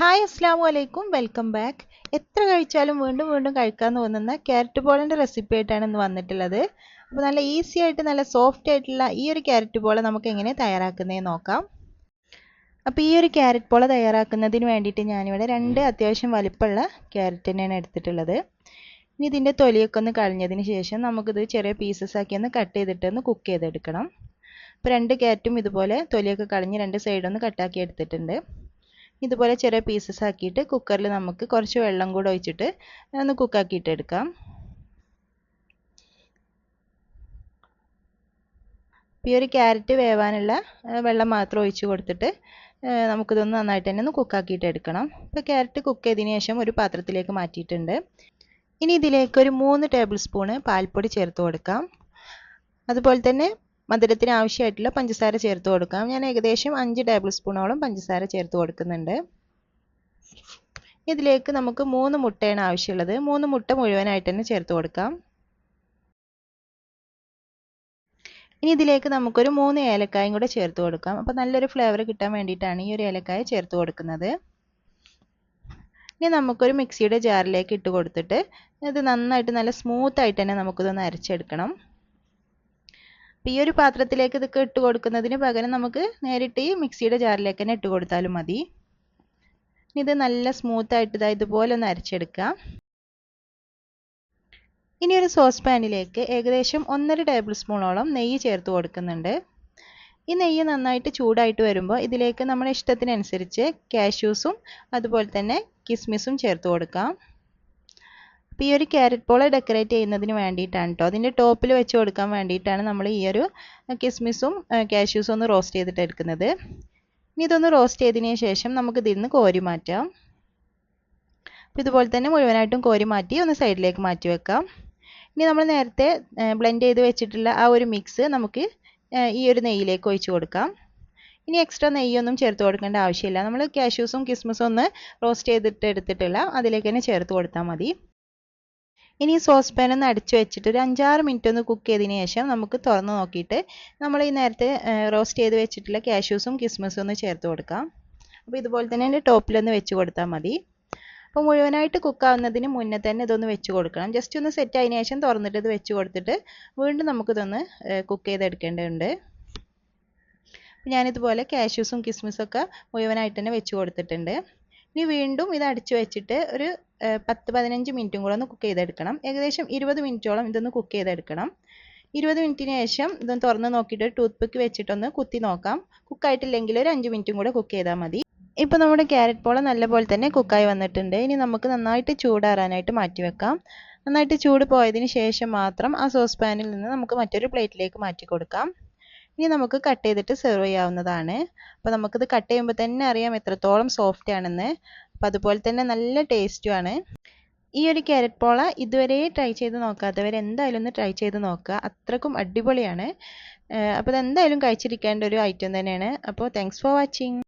Hi അസ്സാം വലൈക്കും welcome back എത്ര കഴിച്ചാലും വീണ്ടും വീണ്ടും കഴിക്കാൻ തോന്നുന്ന ക്യാരറ്റ് ബോളിന്റെ റെസിപ്പി ആയിട്ടാണ് ഇന്ന് വന്നിട്ടുള്ളത്. അപ്പോൾ നല്ല ഈസി ആയിട്ട് നല്ല സോഫ്റ്റ് ആയിട്ടുള്ള ഈ ഒരു ക്യാരറ്റ് ബോൾ നമുക്ക് എങ്ങനെ തയ്യാറാക്കുന്നതെന്ന് നോക്കാം. അപ്പോൾ ഈ ഒരു ക്യാരറ്റ് ബോൾ തയ്യാറാക്കുന്നതിന് വേണ്ടിയിട്ട് ഞാനിവിടെ രണ്ട് അത്യാവശ്യം വലിപ്പമുള്ള ക്യാരറ്റ് തന്നെയാണ് എടുത്തിട്ടുള്ളത്. ഇനി ഇതിന്റെ തൊലിയൊക്കെ ഒന്ന് കളഞ്ഞതിന് ശേഷം നമുക്കിത് ചെറിയ പീസസ് ആക്കി ഒന്ന് കട്ട് ചെയ്തിട്ട് ഒന്ന് കുക്ക് ചെയ്തെടുക്കണം. അപ്പോൾ രണ്ട് ക്യാരറ്റും ഇതുപോലെ തൊലിയൊക്കെ കളഞ്ഞ് രണ്ട് സൈഡൊന്ന് കട്ടാക്കി എടുത്തിട്ടുണ്ട്. ഇതുപോലെ ചെറിയ പീസസ് ആക്കിയിട്ട് കുക്കറിൽ നമുക്ക് കുറച്ച് വെള്ളം കൂടെ ഒഴിച്ചിട്ട് ഒന്ന് കുക്കാക്കിയിട്ട് എടുക്കാം. ഈ ഒരു ക്യാരറ്റ് വേവാനുള്ള വെള്ളം മാത്രം ഒഴിച്ച് കൊടുത്തിട്ട് നമുക്കിതൊന്ന് നന്നായിട്ട് തന്നെ ഒന്ന് കുക്കാക്കിയിട്ട് എടുക്കണം. ഇപ്പോൾ ക്യാരറ്റ് കുക്ക് ചെയ്തതിന് ശേഷം ഒരു പാത്രത്തിലേക്ക് മാറ്റിയിട്ടുണ്ട്. ഇനി ഇതിലേക്ക് ഒരു മൂന്ന് ടേബിൾ സ്പൂണ് പാൽപ്പൊടി ചേർത്ത് കൊടുക്കാം. അതുപോലെ തന്നെ മധുരത്തിന് ആവശ്യമായിട്ടുള്ള പഞ്ചസാര ചേർത്ത് കൊടുക്കാം. ഞാൻ ഏകദേശം അഞ്ച് ടേബിൾ സ്പൂണോളം പഞ്ചസാര ചേർത്ത് കൊടുക്കുന്നുണ്ട്. ഇതിലേക്ക് നമുക്ക് മൂന്ന് മുട്ടയാണ് ആവശ്യമുള്ളത്. മൂന്ന് മുട്ട മുഴുവനായിട്ട് തന്നെ ചേർത്ത് കൊടുക്കാം. ഇനി ഇതിലേക്ക് നമുക്കൊരു മൂന്ന് ഏലക്കായും കൂടെ ചേർത്ത് കൊടുക്കാം. അപ്പോൾ നല്ലൊരു ഫ്ലേവർ കിട്ടാൻ വേണ്ടിയിട്ടാണ് ഈ ഒരു ഏലക്കായ ചേർത്ത് കൊടുക്കുന്നത്. ഇനി നമുക്കൊരു മിക്സിയുടെ ജാറിലേക്ക് ഇട്ട് കൊടുത്തിട്ട് ഇത് നന്നായിട്ട് നല്ല സ്മൂത്ത് ആയിട്ട് തന്നെ നമുക്കിതൊന്ന് അരച്ചെടുക്കണം. അപ്പോൾ ഈ ഒരു പാത്രത്തിലേക്ക് ഇതൊക്കെ ഇട്ട് കൊടുക്കുന്നതിന് പകരം നമുക്ക് നേരിട്ട് ഈ മിക്സിയുടെ ജാറിലേക്ക് തന്നെ ഇട്ട് കൊടുത്താലും മതി. ഇത് നല്ല സ്മൂത്ത് ആയിട്ട് ഇതാ ഇതുപോലെ ഒന്ന് അരച്ചെടുക്കാം. ഇനി ഒരു സോസ് പാനിലേക്ക് ഏകദേശം ഒന്നര ടേബിൾ സ്പൂണോളം നെയ്യ് ചേർത്ത് കൊടുക്കുന്നുണ്ട്. ഈ നെയ്യ് നന്നായിട്ട് ചൂടായിട്ട് വരുമ്പോൾ ഇതിലേക്ക് നമ്മുടെ ഇഷ്ടത്തിനനുസരിച്ച് കാഷ്യൂസും അതുപോലെ തന്നെ കിസ്മിസും ചേർത്ത് കൊടുക്കാം. അപ്പോൾ ഈ ഒരു ക്യാരറ്റ് ബോൾ ഡെക്കറേറ്റ് ചെയ്യുന്നതിന് വേണ്ടിയിട്ടാണ് കേട്ടോ അതിന്റെ ടോപ്പിൽ വെച്ച് കൊടുക്കാൻ വേണ്ടിയിട്ടാണ് നമ്മൾ ഈ ഒരു കിസ്മിസും കാഷ്യൂസും ഒന്ന് റോസ്റ്റ് ചെയ്തിട്ട് എടുക്കുന്നത്. ഇനി ഇതൊന്ന് റോസ്റ്റ് ചെയ്തതിന് ശേഷം നമുക്ക് ഇതിൽ നിന്ന് കോരി മാറ്റാം. അപ്പോൾ ഇതുപോലെ തന്നെ മുഴുവനായിട്ടും കോരി മാറ്റി ഒന്ന് സൈഡിലേക്ക് മാറ്റി വെക്കാം. ഇനി നമ്മൾ നേരത്തെ ബ്ലെൻഡ് ചെയ്ത് വെച്ചിട്ടുള്ള ആ ഒരു മിക്സ് നമുക്ക് ഈ ഒരു നെയ്യിലേക്ക് ഒഴിച്ച് കൊടുക്കാം. ഇനി എക്സ്ട്രാ നെയ്യൊന്നും ചേർത്ത് കൊടുക്കേണ്ട ആവശ്യമില്ല. നമ്മൾ കാഷ്യൂസും കിസ്മിസും ഒന്ന് റോസ്റ്റ് ചെയ്തിട്ട് എടുത്തിട്ടുള്ള അതിലേക്ക് തന്നെ ചേർത്ത് കൊടുത്താൽ മതി. ഇനി സോസ് പാൻ ഒന്ന് അടിച്ചു വെച്ചിട്ട് ഒരു അഞ്ചാറ് മിനിറ്റ് ഒന്ന് കുക്ക് ചെയ്തതിന് ശേഷം നമുക്ക് തുറന്ന് നോക്കിയിട്ട് നമ്മൾ ഈ നേരത്തെ റോസ്റ്റ് ചെയ്ത് വെച്ചിട്ടുള്ള കാഷ്യൂസും കിസ്മിസും ഒന്ന് ചേർത്ത് കൊടുക്കാം. അപ്പോൾ ഇതുപോലെ തന്നെ അതിന്റെ ടോപ്പിലൊന്ന് വെച്ച് കൊടുത്താൽ മതി. അപ്പോൾ മുഴുവനായിട്ട് കുക്കാവുന്നതിന് മുന്നേ തന്നെ ഇതൊന്ന് വെച്ച് കൊടുക്കണം. ജസ്റ്റ് ഒന്ന് സെറ്റ് ആയതിനു ശേഷം തുറന്നിട്ട് ഇത് വെച്ച് കൊടുത്തിട്ട് വീണ്ടും നമുക്കിതൊന്ന് കുക്ക് ചെയ്തെടുക്കേണ്ടതുണ്ട്. അപ്പോൾ ഞാനിതുപോലെ കാഷ്യൂസും കിസ്മിസും ഒക്കെ മുഴുവനായിട്ട് തന്നെ വെച്ച് കൊടുത്തിട്ടുണ്ട്. ഇനി വീണ്ടും ഇത് അടിച്ചു വെച്ചിട്ട് ഒരു പത്ത് പതിനഞ്ച് മിനിറ്റും കൂടെ ഒന്ന് കുക്ക് ചെയ്തെടുക്കണം. ഏകദേശം ഇരുപത് മിനിറ്റോളം ഇതൊന്ന് കുക്ക് ചെയ്തെടുക്കണം. ഇരുപത് മിനിറ്റിന് ശേഷം ഇതൊന്ന് തുറന്ന് നോക്കിയിട്ട് ടൂത്ത് പിക്ക് വെച്ചിട്ടൊന്ന് കുത്തി നോക്കാം. കുക്കായിട്ടില്ലെങ്കിൽ ഒരു അഞ്ച് മിനിറ്റും കൂടെ കുക്ക് ചെയ്താൽ മതി. ഇപ്പോൾ നമ്മുടെ ക്യാരറ്റ് പോള നല്ലപോലെ തന്നെ കുക്കായി വന്നിട്ടുണ്ട്. ഇനി നമുക്ക് നന്നായിട്ട് ചൂടാറാനായിട്ട് മാറ്റി വെക്കാം. നന്നായിട്ട് ചൂട് പോയതിന് ശേഷം മാത്രം ആ സോസ് പാനിൽ നിന്ന് നമുക്ക് മറ്റൊരു പ്ലേറ്റിലേക്ക് മാറ്റി കൊടുക്കാം. ഇനി നമുക്ക് കട്ട് ചെയ്തിട്ട് സെർവ് ചെയ്യാവുന്നതാണ്. അപ്പോൾ നമുക്കിത് കട്ട് ചെയ്യുമ്പോൾ തന്നെ അറിയാം എത്രത്തോളം സോഫ്റ്റ് ആണെന്ന്. അപ്പോൾ അതുപോലെ തന്നെ നല്ല ടേസ്റ്റുമാണ് ഈ ഒരു ക്യാരറ്റ് പോള ഇതുവരെ ട്രൈ ചെയ്ത് നോക്കാത്തവർ എന്തായാലും ഒന്ന് ട്രൈ ചെയ്ത് നോക്കുക. അത്രക്കും അടിപൊളിയാണ്. അപ്പോൾ ഇതെന്തായാലും കഴിച്ചിരിക്കേണ്ട ഒരു ഐറ്റം തന്നെയാണ്. അപ്പോൾ താങ്ക്സ് ഫോർ വാച്ചിങ്